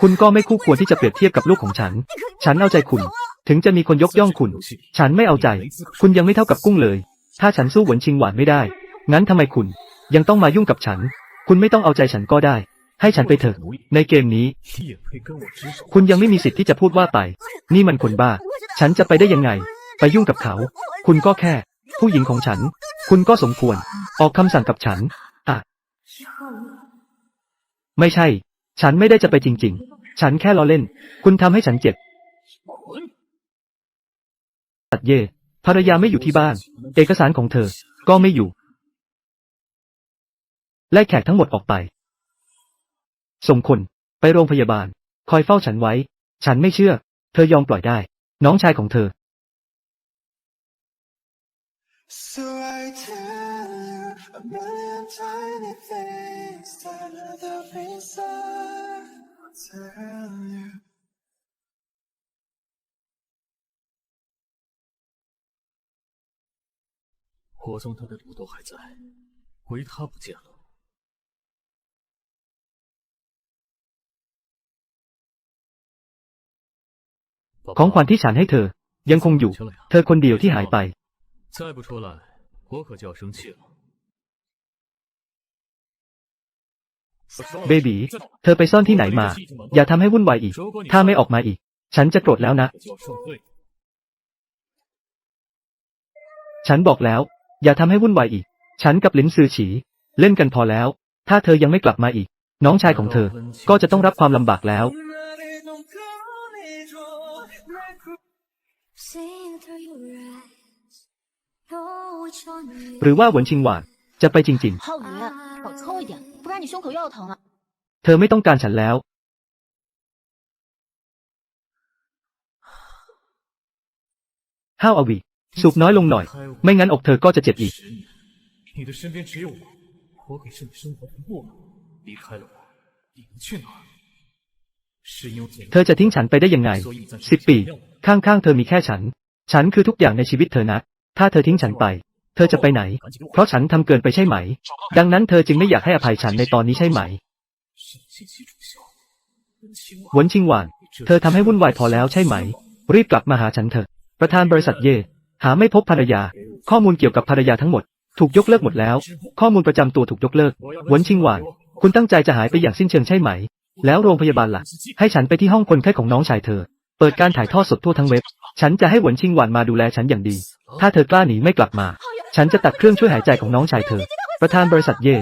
คุณก็ไม่คู่ควรที่จะเปรียบเทียบกับลูกของฉัน ฉันเอาใจคุณ ถึงจะมีคนยกย่องคุณ ฉันไม่เอาใจ คุณยังไม่เท่ากับกุ้งเลย ถ้าฉันสู้หวนชิงหวานไม่ได้ งั้นทำไมคุณ ยังต้องมายุ่งกับฉัน คุณไม่ต้องเอาใจฉันก็ได้ ให้ฉันไปเถอะ ในเกมนี้ คุณยังไม่มีสิทธิ์ที่จะพูดว่าไป นี่มันคนบ้า ฉันจะไปได้ยังไง ไปยุ่งกับเขา คุณก็แค่ ผู้หญิงของฉัน คุณก็สมควร ออกคำสั่งกับฉัน อะ ไม่ใช่ ฉันไม่ได้จะไปจริง ๆ ฉันแค่ล้อเล่น คุณทำให้ฉันเจ็บ ตัดเย่ ภรรยาไม่อยู่ที่บ้าน เอกสารของเธอ ก็ไม่อยู่ ไล่แขกทั้งหมดออกไปส่งคนไปโรงพยาบาล คอยเฝ้าฉันไว้ ฉันไม่เชื่อ เธอยอมปล่อยได้ น้องชายของเธอ So tell you. 火中他的毒都还在，唯他不见了。宝 ของขวัญที่ฉันให้เธอ ยังคงอยู่ 回去了呀 เธอคนเดียวที่หายไป 再不出来，我可就要生气了。 เบบีเธอไปซ่อนที่ไหนมา อย่าทำให้วุ่นวายอีก ถ้าไม่ออกมาอีก ฉันจะโกรธแล้วนะ ฉันบอกแล้ว อย่าทำให้วุ่นวายอีก ฉันกับลินซือฉี เล่นกันพอแล้ว ถ้าเธอยังไม่กลับมาอีก น้องชายของเธอ ก็จะต้องรับความลำบากแล้ว หรือว่าหวนชิงหวานจะไปจริง ๆ 不然你胸口又要疼了。 ๆ เธอไม่ต้องการฉันแล้ว ห้าวอวี สูบน้อยลงหน่อย ไม่งั้นอกเธอก็จะเจ็บอีก 十年，你的身边只有我，我给是你生活的过路。离开了我，你能去哪儿？是因为 เธอจะทิ้งฉันไปได้ยังไง 所以你暂时 สิบปี 原谅我 ข้างๆ เธอมีแค่ฉัน ฉันคือทุกอย่างในชีวิตเธอนะ ถ้าเธอทิ้งฉันไป เธอจะไปไหน เพราะฉันทำเกินไปใช่ไหม ดังนั้นเธอจึงไม่อยากให้อภัยฉันในตอนนี้ใช่ไหมหวนชิงหวาน เธอทำให้วุ่นวายพอแล้วใช่ไหม รีบกลับมาหาฉันเถอะ ประธานบริษัทเย่หาไม่พบภรรยา ข้อมูลเกี่ยวกับภรรยาทั้งหมด ถูกยกเลิกหมดแล้ว ข้อมูลประจำตัวถูกยกเลิก หวนชิงหวาน คุณตั้งใจจะหายไปอย่างสิ้นเชิงใช่ไหม แล้วโรงพยาบาลละ่ะ ให้ฉันไปที่ห้องคนไข้ของน้องชายเธอ เปิดการถ่ายทอดสดทั่วทั้งเว็บ ฉันจะให้หวนชิงหวานมาดูแลฉันอย่างดี ถ้าเธอกล้าหนีไม่กลับมา ฉันจะตัดเครื่องช่วยหายใจของน้องชายเธอ ประธานบริษัทเย่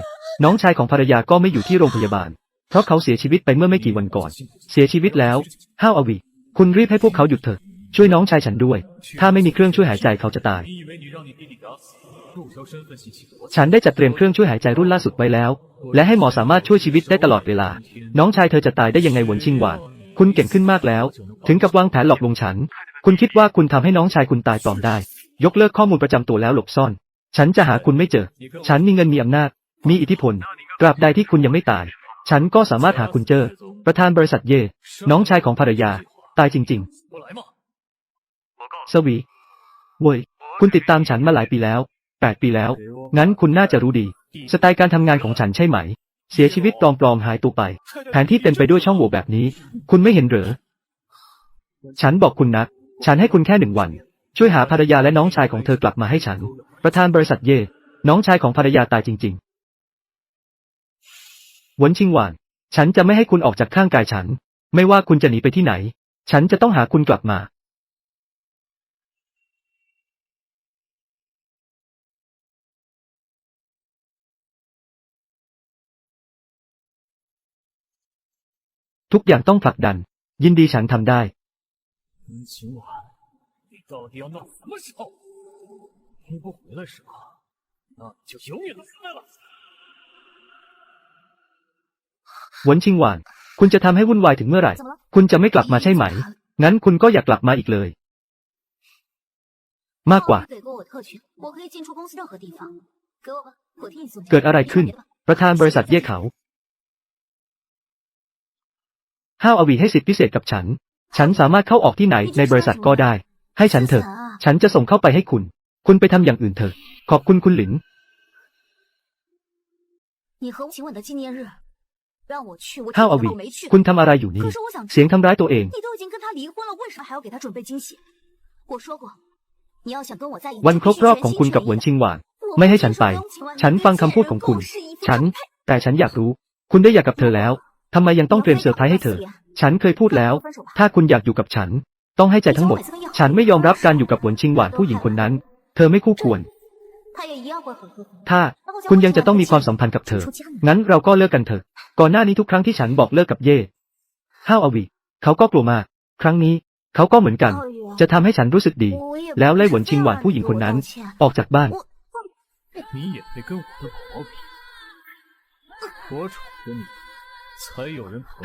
น้องชายของภรรยาก็ไม่อยู่ที่โรงพยาบาล เพราะเขาเสียชีวิตไปเมื่อไม่กี่วันก่อน เสียชีวิตแล้วห้าวอวี คุณรีบให้พวกเขาหยุดเถอะ ช่วยน้องชายฉันด้วย ถ้าไม่มีเครื่องช่วยหายใจเขาจะตาย ฉันได้จัดเตรียมเครื่องช่วยหายใจรุ่นล่าสุดไว้แล้ว และให้หมอสามารถช่วยชีวิตได้ตลอดเวลา น้องชายเธอจะตายได้ยังไงวนชิงหวาน คุณเก่งขึ้นมากแล้ว ถึงกับวางแผนหลอกลวงฉัน คุณคิดว่าคุณทำให้น้องชายคุณตายปลอมได้ ยกเลิกข้อมูลประจำตัวแล้วหลบซ่อน ฉันจะหาคุณไม่เจอ ฉันมีเงินมีอำนาจ มีอิทธิพล ตราบใดที่คุณยังไม่ตาย ฉันก็สามารถหาคุณเจอ ประธานบริษัทเย่ น้องชายของภรรยา ตายจริง ๆ สวี เว้ย คุณติดตามฉันมาหลายปีแล้ว แปดปีแล้ว งั้นคุณน่าจะรู้ดี สไตล์การทำงานของฉันใช่ไหม เสียชีวิตปลอมๆหายตัวไป แผนที่เต็มไปด้วยช่องโหว่แบบนี้ คุณไม่เห็นเหรอ ฉันบอกคุณนัก ฉันให้คุณแค่หนึ่งวัน ช่วยหาภรรยาและน้องชายของเธอกลับมาให้ฉัน ประธานบริษัทเย่ น้องชายของภรรยาตายจริงๆหวนชิงหวาน ฉันจะไม่ให้คุณออกจากข้างกายฉัน ไม่ว่าคุณจะหนีไปที่ไหน ฉันจะต้องหาคุณกลับมา ทุกอย่างต้องผลักดัน ยินดีฉันทำได้ 到底要闹什么时候？你不回来是吧？那你就永远的死在了。 หวนชิงหวาน คุณจะทำให้วุ่นวายถึงเมื่อไหร่ 怎么了？ คุณจะไม่กลับมาใช่ไหม งั้นคุณก็อย่ากลับมาอีกเลย มากกว่า 浩宇给过我特权，我可以进出公司任何地方。给我吧，我替你送钱。 เกิดอะไรขึ้น 别吧 ประธานบริษัทเย่เขา ห้าวอวีให้สิทธิพิเศษกับฉัน ฉันสามารถเข้าออกที่ไหนในบริษัทก็ได้ ให้ฉันเถอะ ฉันจะส่งเข้าไปให้คุณ คุณไปทำอย่างอื่นเถอะ ขอบคุณคุณหลินข้าวอวีคุณทำอะไรอยู่นี่ เสียงทำร้ายตัวเอง วันครบรอบของคุณกับหวนชิงหวาน ไม่ให้ฉันไป ฉันฟังคำพูดของคุณ ฉัน แต่ฉันอยากรู้ คุณได้อยากกับเธอแล้วทำไมยังต้องเตรียมเสื้อไพรส์ให้เธอ ฉันเคยพูดแล้ว ถ้าคุณอยากอยู่กับฉัน ต้องให้ใจทั้งหมด ฉันไม่ยอมรับการอยู่กับหวนชิงหวานผู้หญิงคนนั้น เธอไม่คู่ควร ถ้าคุณยังจะต้องมีความสัมพันธ์กับเธอ งั้นเราก็เลิกกันเถอะ ก่อนหน้านี้ทุกครั้งที่ฉันบอกเลิกกับเย่ห้าวอวีเขาก็กลัวมาก ครั้งนี้ เขาก็เหมือนกัน จะทำให้ฉันรู้สึกดี แล้วไล่หวนชิงหวานผู้หญิงคนนั้น ออกจากบ้าน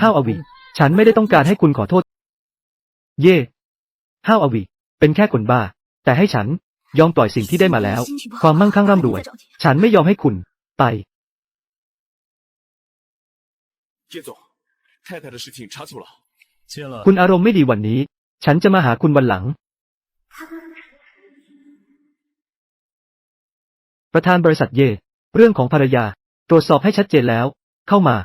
ห้าวอวีฉันไม่ได้ต้องการให้คุณขอโทษ เย่ ห้าวอวีเป็นแค่คนบ้า แต่ให้ฉันยอมปล่อยสิ่งที่ได้มาแล้ว ความมั่งคั่งร่ำรวย ฉันไม่ยอมให้คุณ ไปคุณอารมณ์ไม่ดีวันนี้ ฉันจะมาหาคุณวันหลัง ประธานบริษัทเย่เรื่องของภรรยา ตรวจสอบให้ชัดเจนแล้ว เข้ามา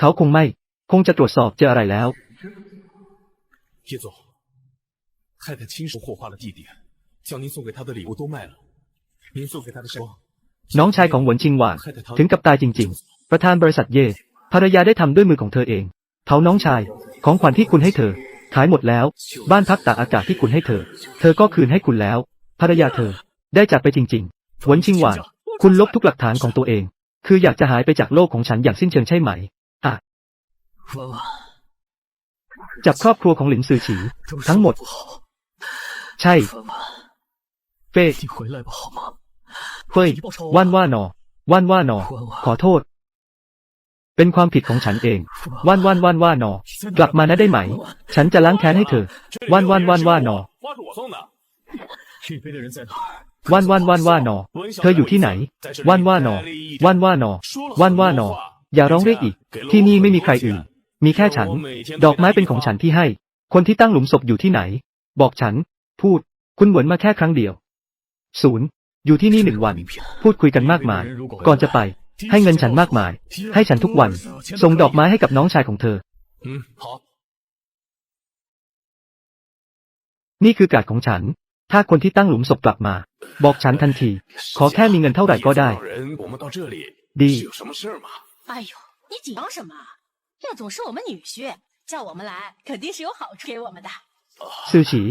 เขาคงไม่ คงจะตรวจสอบเจออะไรแล้ว 叶总，太太亲手火化了弟弟，将您送给她的礼物都卖了，您送给她的是 น้องชายของหวนชิงหวาน 太太她 ถึงกับตายจริง ๆ ประธานบริษัทเย่ภรรยาได้ทำด้วยมือของเธอเองเผาน้องชาย ของขวัญที่คุณให้เธอ ขายหมดแล้ว บ้านพักตากอากาศที่คุณให้เธอ เธอก็คืนให้คุณแล้ว ภรรยาเธอ ได้จากไปจริง ๆ หวนชิงหวาน คุณลบทุกหลักฐานของตัวเอง คืออยากจะหายไปจากโลกของฉันอย่างสิ้นเชิงใช่ไหม อ่ะ 婉婉， จับครอบครัวของหลินซือฉี ทั้งหมด ใช่เฟ่เฟ่ว่านว่านอ ว่านว่านอ ขอโทษ เป็นความผิดของฉันเอง ว่านว่านว่านว่านอ กลับมานะได้ไหม ฉันจะล้างแค้นให้เธอ ว่านว่านว่านว่านอว่านว่านว่านว่านอ เธออยู่ที่ไหน ว่านว่านอ ว่านว่านอ ว่านว่านอ อย่าร้องเรียกอีก ที่นี่ไม่มีใครอื่น มีแค่ฉัน ดอกไม้เป็นของฉันที่ให้ คนที่ตั้งหลุมศพอยู่ที่ไหน บอกฉัน พูด คุณหวนมาแค่ครั้งเดียวศูนย์อยู่ที่นี่หนึ่งวัน พูดคุยกันมากมาย ก่อนจะไป ให้เงินฉันมากมาย ให้ฉันทุกวัน ส่งดอกไม้ให้กับน้องชายของเธอ นี่คือกาดของฉัน ถ้าคนที่ตั้งหลุมศพกลับมา บอกฉันทันที ขอแค่มีเงินเท่าไหร่ก็ได้ ดี 是有什么事儿吗？哎呦，你紧张什么？叶总是我们女婿，叫我们来肯定是有好处给我们的。 ซื่อฉี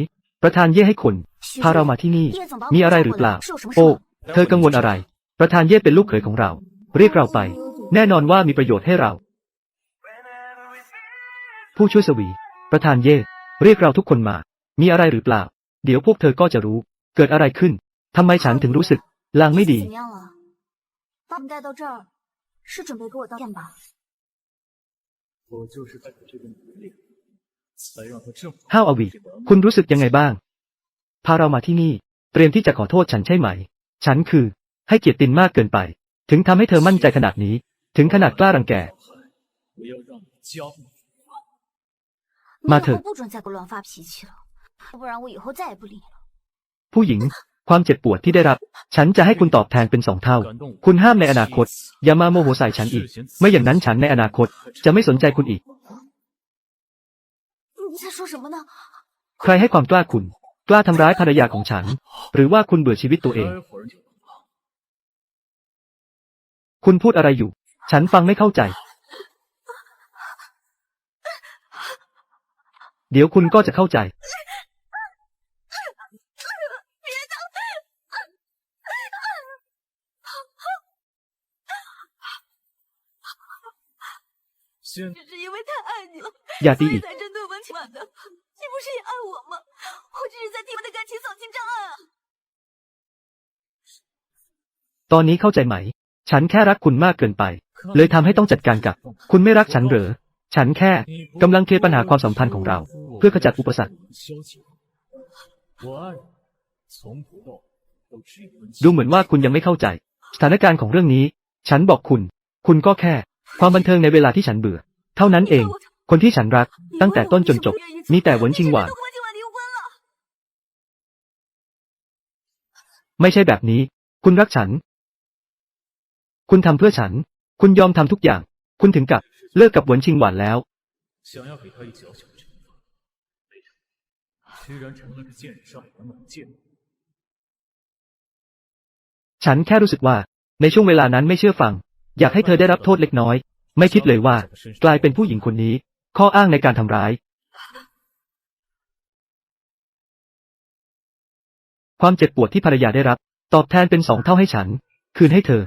ประธานเย่ให้คุณ พาเรามาที่นี่ มีอะไรหรือเปล่า โอ้ เธอกังวลอะไร ประธานเย่เป็นลูกเขยของเรา เรียกเราไป แน่นอนว่ามีประโยชน์ให้เรา ผู้ช่วยสวี ประธานเย่เรียกเราทุกคนมา มีอะไรหรือเปล่า เดี๋ยวพวกเธอก็จะรู้ เกิดอะไรขึ้น ทำไมฉันถึงรู้สึก ลางไม่ดี ห้าวอวีคุณรู้สึกยังไงบ้าง พาเรามาที่นี่ เตรียมที่จะขอโทษฉันใช่ไหม ฉันคือ ให้เกียรติตินมากเกินไป ถึงทำให้เธอมั่นใจขนาดนี้ ถึงขนาดกล้ารังแก มาเถอะผู้หญิง ความเจ็บปวดที่ได้รับ ฉันจะให้คุณตอบแทนเป็นสองเท่า คุณห้ามในอนาคต อย่ามาโมโหใส่ฉันอีก ไม่อย่างนั้นฉันในอนาคตจะไม่สนใจคุณอีก ใครให้ความกล้าคุณ กล้าทำร้ายภรรยาของฉัน หรือว่าคุณเบื่อชีวิตตัวเอง คุณพูดอะไรอยู่ ฉันฟังไม่เข้าใจ เดี๋ยวคุณก็จะเข้าใจ 只是因为太爱你了， อย่าตี 所以 อีก 才针对温情婉的。你不是也爱我吗？我只是在替我们的感情扫清障碍啊！ ตอนนี้เข้าใจไหม ฉันแค่รักคุณมากเกินไป เลยทำให้ต้องจัดการกับ คุณไม่รักฉันเหรอ ฉันแค่กำลังเคลียร์ปัญหาความสัมพันธ์ของเรา เพื่อขจัดอุปสรรค 消极。我爱你，从不到都只有温情 ดูเหมือนว่าคุณยังไม่เข้าใจ สถานการณ์ของเรื่องนี้ ฉันบอกคุณ คุณก็แค่ ความบันเทิงในเวลาที่ฉันเบื่อ เท่านั้นเอง คนที่ฉันรัก ตั้งแต่ต้นจนจบ มีแต่หวนชิงหวาน ไม่ใช่แบบนี้ คุณรักฉัน คุณทำเพื่อฉัน คุณยอมทำทุกอย่าง คุณถึงกับเลิกกับหวนชิงหวานแล้วฉันแค่รู้สึกว่า ในช่วงเวลานั้นไม่เชื่อฟัง อยากให้เธอได้รับโทษเล็กน้อย ไม่คิดเลยว่า กลายเป็นผู้หญิงคนนี้ ข้ออ้างในการทำร้าย ความเจ็บปวดที่ภรรยาได้รับ ตอบแทนเป็นสองเท่าให้ฉัน คืนให้เธอ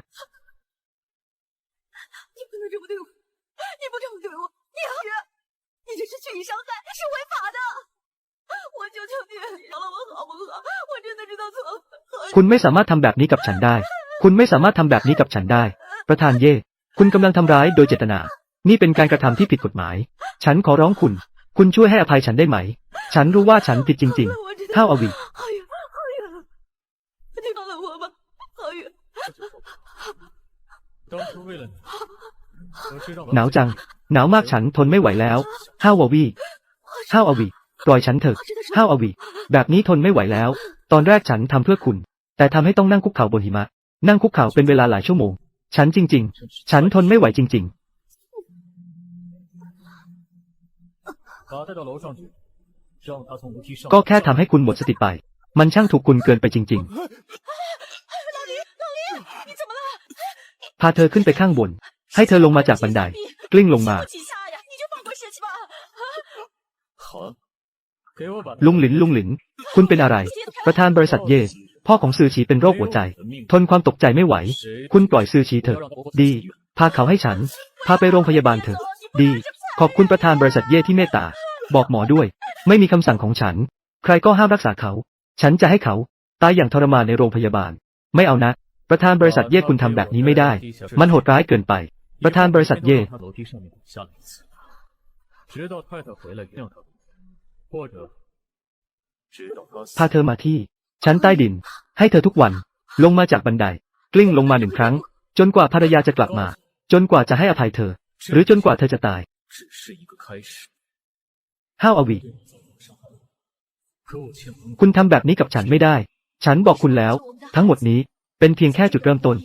คุณไม่สามารถทำแบบนี้กับฉันได้ คุณไม่สามารถทำแบบนี้กับฉันได้ ประธานเย่ คุณกำลังทำร้ายโดยเจตนา นี่เป็นการกระทำที่ผิดกฎหมาย ฉันขอร้องคุณ คุณช่วยให้อภัยฉันได้ไหม ฉันรู้ว่าฉันผิดจริงๆเท่าอวีหนาวจัง หนาวมากฉันทนไม่ไหวแล้วห้าววีห้าวอวีปล่อยฉันเถอะห้าวอวีแบบนี้ทนไม่ไหวแล้ว ตอนแรกฉันทำเพื่อคุณ แต่ทำให้ต้องนั่งคุกเข่าบนหิมะ นั่งคุกเข่าเป็นเวลาหลายชั่วโมง ฉันจริง ๆ ฉันทนไม่ไหวจริง ๆ ก็แค่ทำให้คุณหมดสติไป มันช่างถูกคุณเกินไปจริง ๆ พาเธอขึ้นไปข้างบน ให้เธอลงมาจากบันได กลิ้งลงมา ลุงหลินลุงหลิน คุณเป็นอะไร ประธานบริษัทเยส พ่อของซือฉีเป็นโรคหัวใจ ทนความตกใจไม่ไหว คุณปล่อยซือฉีเถอะ ดี พาเขาให้ฉัน พาไปโรงพยาบาลเถอะ ดี ขอบคุณประธานบริษัทเย่ที่เมตตา บอกหมอด้วย ไม่มีคำสั่งของฉัน ใครก็ห้ามรักษาเขา ฉันจะให้เขาตายอย่างทรมานในโรงพยาบาล ไม่เอานะ ประธานบริษัทเย่คุณทำแบบนี้ไม่ได้ มันโหดร้ายเกินไป ประธานบริษัทเย่พาเธอมาที่ ชั้นใต้ดิน ให้เธอทุกวัน ลงมาจากบันได กลิ้งลงมาหนึ่งครั้ง จนกว่าภรรยาจะกลับมา จนกว่าจะให้อภัยเธอ หรือจนกว่าเธอจะตายห้าวอวีคุณทำแบบนี้กับฉันไม่ได้ ฉันบอกคุณแล้ว ทั้งหมดนี้เป็นเพียงแค่จุดเริ่มต้น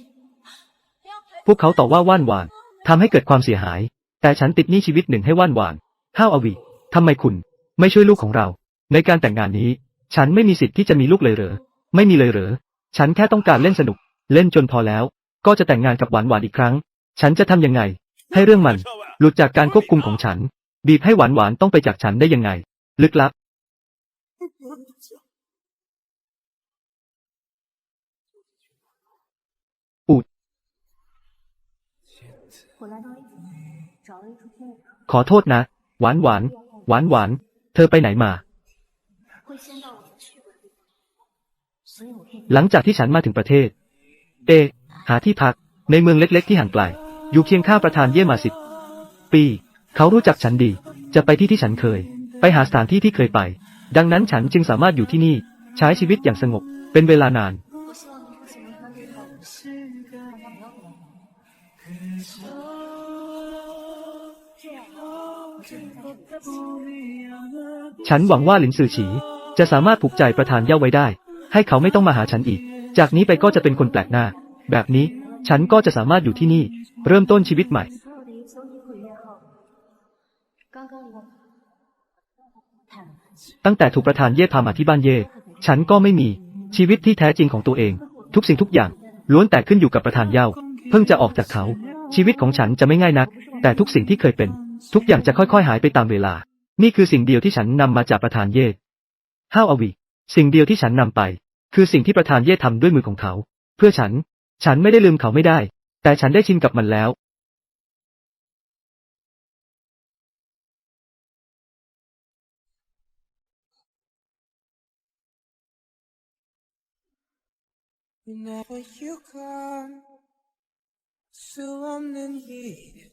พวกเขาต่อว่าว่านหวานทำให้เกิดความเสียหาย แต่ฉันติดหนี้ชีวิตหนึ่งให้ว่านหวานห้าวอวีทำไมคุณไม่ช่วยลูกของเรา ในการแต่งงานนี้ ฉันไม่มีสิทธิ์ที่จะมีลูกเลยเหรอ ไม่มีเลยเหรอ ฉันแค่ต้องการเล่นสนุก เล่นจนพอแล้ว ก็จะแต่งงานกับหวานหวานอีกครั้ง ฉันจะทำยังไง ให้เรื่องมัน หลุดจากการควบคุมของฉัน บีบให้หวานหวานต้องไปจากฉันได้ยังไง ลึกลับ 我来到一起，找了一处天然， ขอโทษนะ หวานหวาน หวานหวาน เธอไปไหนมา 会先到 หลังจากที่ฉันมาถึงประเทศ เอ หาที่พัก ในเมืองเล็ก ๆ ที่ห่างไกล อยู่เคียงข้างประธานเย่มาสิบปี เขารู้จักฉันดี จะไปที่ที่ฉันเคย ไปหาสถานที่ที่เคยไป ดังนั้นฉันจึงสามารถอยู่ที่นี่ ใช้ชีวิตอย่างสงบ เป็นเวลานาน ฉันหวังว่าหลินสือฉี จะสามารถผูกใจประธานเย่าไว้ได้ ให้เขาไม่ต้องมาหาฉันอีก จากนี้ไปก็จะเป็นคนแปลกหน้า แบบนี้ฉันก็จะสามารถอยู่ที่นี่ เริ่มต้นชีวิตใหม่ ตั้งแต่ถูกประธานเย่พามาที่บ้านเย่ ฉันก็ไม่มีชีวิตที่แท้จริงของตัวเอง ทุกสิ่งทุกอย่าง ล้วนแต่ขึ้นอยู่กับประธานเย่า เพิ่งจะออกจากเขา ชีวิตของฉันจะไม่ง่ายนัก แต่ทุกสิ่งที่เคยเป็น ทุกอย่างจะค่อยๆ หายไปตามเวลา นี่คือสิ่งเดียวที่ฉันนำมาจากประธานเย่ห้าวอวี สิ่งเดียวที่ฉันนำไป คือสิ่งที่ประธานเย่ทำด้วยมือของเขา เพื่อฉัน ฉันไม่ได้ลืมเขาไม่ได้ แต่ฉันได้ชินกับมันแล้ว Whenever you come, so I'm in here.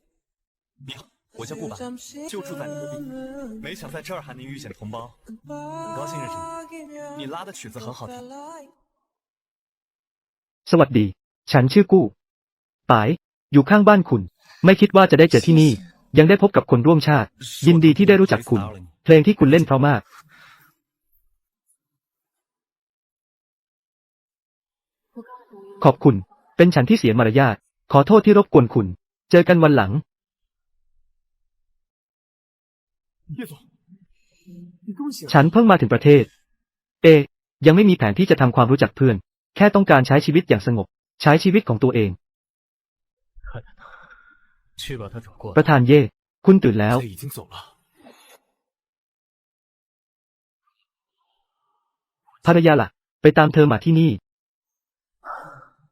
我叫顾板，就住在你隔壁。没想在这儿还能遇见同胞，很高兴认识你。你拉的曲子很好听。สวัสดี ฉันชื่อกู้ปาย อยู่ข้างบ้านคุณ ไม่คิดว่าจะได้เจอที่นี่ ยังได้พบกับคนร่วมชาติ ยินดีที่ได้รู้จักคุณ เพลงที่คุณเล่นเพราะมาก ขอบคุณ เป็นฉันที่เสียมารยาท ขอโทษที่รบกวนคุณ เจอกันวันหลัง ฉันเพิ่งมาถึงประเทศ เอ ยังไม่มีแผนที่จะทำความรู้จักเพื่อน แค่ต้องการใช้ชีวิตอย่างสงบ ใช้ชีวิตของตัวเอง ประธานเย่ คุณตื่นแล้ว ภรรยาล่ะ ไปตามเธอมาที่นี่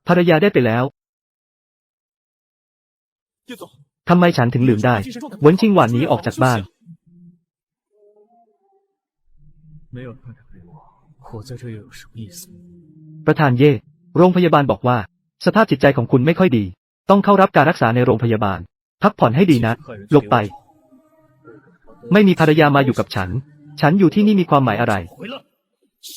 ภรรยาได้ไปแล้วทำไมฉันถึงลืมได้วินชิงหวานหนีออกจากบ้าน 没有太太陪我，我在这又有什么意思？ ประธานเย่ โรงพยาบาลบอกว่า สภาพจิตใจของคุณไม่ค่อยดี ต้องเข้ารับการรักษาในโรงพยาบาล พักผ่อนให้ดีนะ หลบไป ไม่มีภรรยามาอยู่กับฉัน ฉันอยู่ที่นี่มีความหมายอะไร 回来。是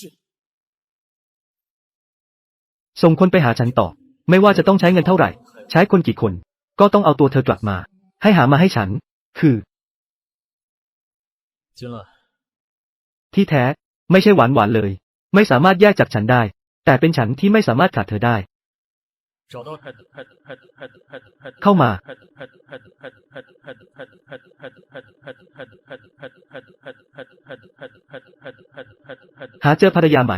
ส่งคนไปหาฉันต่อ ไม่ว่าจะต้องใช้เงินเท่าไหร่ ใช้คนกี่คน ก็ต้องเอาตัวเธอกลับมา ให้หามาให้ฉัน คือ 金兰， ที่แท้ ไม่ใช่หวานหวานเลย ไม่สามารถแยกจากฉันได้ แต่เป็นฉันที่ไม่สามารถขาดเธอได้ เข้ามา หาเจอภรรยาไหม